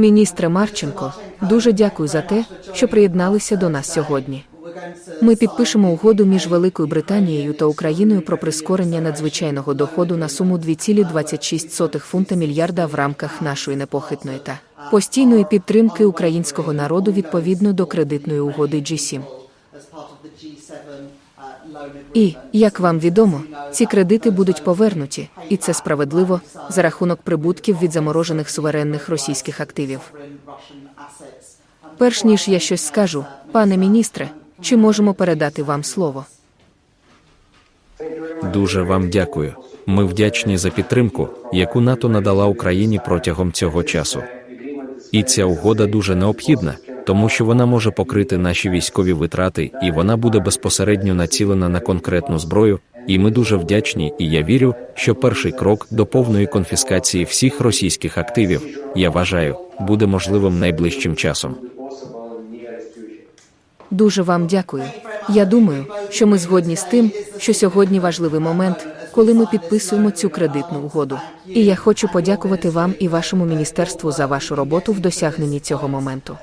Міністре Марченко, дуже дякую за те, що приєдналися до нас сьогодні. Ми підпишемо угоду між Великою Британією та Україною про прискорення надзвичайного доходу на суму 2,26 фунта мільярда в рамках нашої непохитної та постійної підтримки українського народу відповідно до кредитної угоди G7. І, як вам відомо, ці кредити будуть повернуті, і це справедливо за рахунок прибутків від заморожених суверенних російських активів. Перш ніж я щось скажу, пане міністре, чи можемо передати вам слово? Дуже вам дякую. Ми вдячні за підтримку, яку НАТО надала Україні протягом цього часу. І ця угода дуже необхідна, тому що вона може покрити наші військові витрати, і вона буде безпосередньо націлена на конкретну зброю. І ми дуже вдячні, і я вірю, що перший крок до повної конфіскації всіх російських активів, я вважаю, буде можливим найближчим часом. Дуже вам дякую. Я думаю, що ми згодні з тим, що сьогодні важливий момент, коли ми підписуємо цю кредитну угоду. І я хочу подякувати вам і вашому міністерству за вашу роботу в досягненні цього моменту.